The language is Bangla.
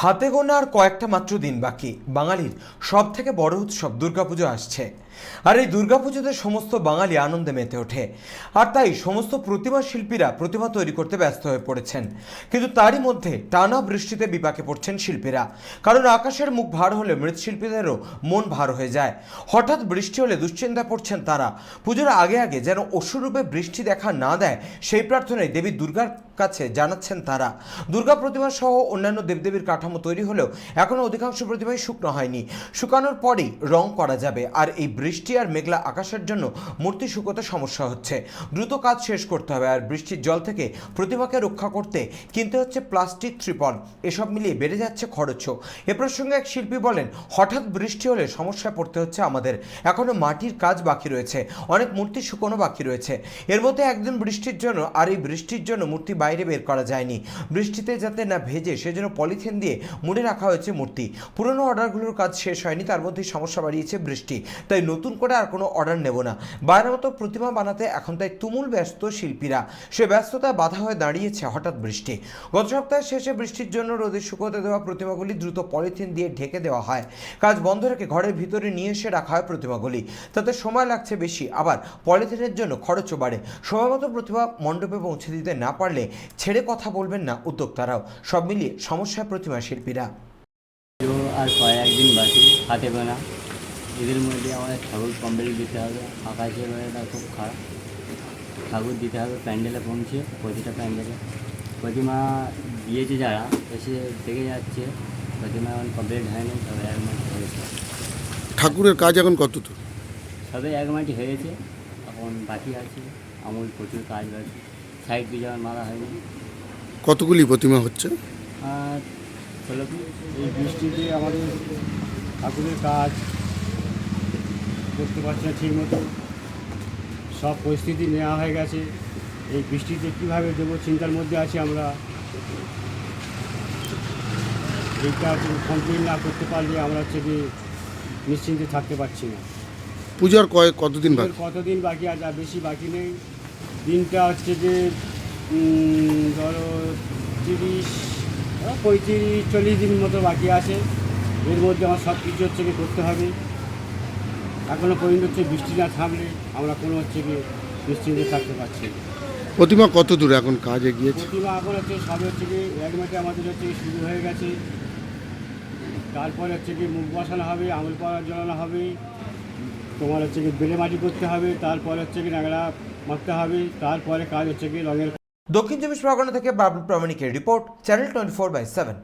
হাতে গোনা আর কয়েকটা মাত্র দিন বাকি। বাঙালির সব থেকে বড় উৎসব দুর্গাপুজো আসছে। আর এই দুর্গাপুজোতে সমস্ত বাঙালি আনন্দে মেতে ওঠে। আর তাই সমস্ত প্রতিমা শিল্পীরা প্রতিমা তৈরি করতে ব্যস্ত হয়ে পড়েছেন। কিন্তু তারই মধ্যে টানা বৃষ্টিতে বিপাকে পড়ছেন শিল্পীরা। কারণ আকাশের মুখ ভার হলে মৃৎশিল্পীদেরও মন ভার হয়ে যায়। হঠাৎ বৃষ্টি হলে দুশ্চিন্তায় পড়ছেন তারা। পুজোর আগে আগে যেন অসুরূপে বৃষ্টি দেখা না দেয়, সেই প্রার্থনায় দেবী দুর্গার কাছে জানাচ্ছেন তারা। দুর্গা প্রতিমা সহ অন্যান্য দেবদেবীর কাঠামো তৈরি হলেও এখনও অধিকাংশ প্রতিমাই শুকনো হয়নি। শুকানোর পরেই রং করা যাবে। আর এই বৃষ্টি আর মেঘলা আকাশের জন্য মূর্তি শুকোতে সমস্যা হচ্ছে। দ্রুত কাজ শেষ করতে হবে আর বৃষ্টির জল থেকে প্রতিমাকে রক্ষা করতে কিনতে হচ্ছে প্লাস্টিক ত্রিপল। এসব মিলিয়ে বেড়ে যাচ্ছে খরচও। এ প্রসঙ্গে এক শিল্পী বলেন, হঠাৎ বৃষ্টি হলে সমস্যায় পড়তে হচ্ছে আমাদের। এখনও মাটির কাজ বাকি রয়েছে। অনেক মূর্তি শুকোনো বাকি রয়েছে। এর মধ্যে একদিন বৃষ্টির জন্য আর এই বৃষ্টির জন্য মূর্তি বাইরে বের করা যায়নি। বৃষ্টিতে যাতে না ভেজে সেজন্য পলিথিন দিয়ে মুড়ে রাখা হয়েছে মূর্তি। পুরনো অর্ডারগুলোর কাজ শেষ হয়নি, তার মধ্যেই সমস্যা বাড়িয়েছে বৃষ্টি। তাই নতুন করে আর কোনো অর্ডার নেব না। বাইরের মতো প্রতিমা বানাতে এখন তাই তুমুল ব্যস্ত শিল্পীরা। সে ব্যস্ততায় বাধা হয়ে দাঁড়িয়েছে হঠাৎ বৃষ্টি। গত সপ্তাহের শেষে বৃষ্টির জন্য রোদে শুকোতে দেওয়া প্রতিমাগুলি দ্রুত পলিথিন দিয়ে ঢেকে দেওয়া হয়। কাজ বন্ধ রেখে ঘরের ভিতরে নিয়ে এসে রাখা হয় প্রতিমাগুলি। তাতে সময় লাগছে বেশি। আবার পলিথিনের জন্য খরচও বাড়ে। সময়মতো প্রতিমা মণ্ডপে পৌঁছে দিতে না পারলে ছেড়ে কথা বলবেন না উদ্যোক্তারাও। সব মিলিয়ে সমস্যায় প্রতিমা শিল্পীরা। আর কয়েকদিন বাকি, হাতে গোনা। এদের মধ্যে আমাদের ঠাকুর কমপ্লিট দিতে হবে আকাশের ওয়েদারটা খুব খারাপ। ঠাকুর দিতে হবে প্যান্ডেলে পৌঁছে প্রতিটা প্যান্ডেলে। প্রতিমা দিয়েছে যারা এসে দেখে যাচ্ছে প্রতিমা এখন কমপ্লিট হয়নি তবে এক মাটি হয়েছে। ঠাকুরের কাজ এখন কত তো তবে এক মাটি হয়েছে এখন বাকি আছে আমূল প্রচুর কাজ বাকি। সাইড দিয়ে যেমন মারা হয়নি। কতগুলি প্রতিমা হচ্ছে? আর এই বৃষ্টিতে আমাদের ঠাকুরের কাজ করতে পারছি না ঠিক মতো। সব পরিস্থিতি নেওয়া হয়ে গেছে। এই বৃষ্টিতে কীভাবে দেবো চিন্তার মধ্যে আছি আমরা। এইটা কমপ্লিট না করতে পারলে আমরা হচ্ছে কি নিশ্চিন্তে থাকতে পারছি না। পুজোর কয়েক কতদিন বাকি? কতদিন বাকি আছে আর বেশি বাকি নেই। দিনটা হচ্ছে যে ধরো তিরিশ পঁয়ত্রিশ চল্লিশ দিন মতো বাকি আছে। এর মধ্যে আমার সব কিছু হচ্ছে কি করতে হবে। এখনও পর্যন্ত হচ্ছে বৃষ্টি না থামলে আমরা কোনো হচ্ছে কি নিশ্চিন্তে থাকতে পারছি প্রতিমা কত দূর এখন কাজ এগিয়েছে? প্রতিমা এখন হচ্ছে সবে হচ্ছে কি এক মাঠে আমাদের হচ্ছে শুরু হয়ে গেছে। তারপরে হচ্ছে কি মুখ বসানো হবে আঙুল পাড়া জ্বালানো হবে তোমার হচ্ছে কি বেলে মাটি করতে হবে তারপরে হচ্ছে কি নাগড়া মারতে হবে তারপরে কাজ হচ্ছে কি রঙের দক্ষিণ চব্বিশ পরগনা থেকে Babul প্রামাণিকের report channel twenty four by seven.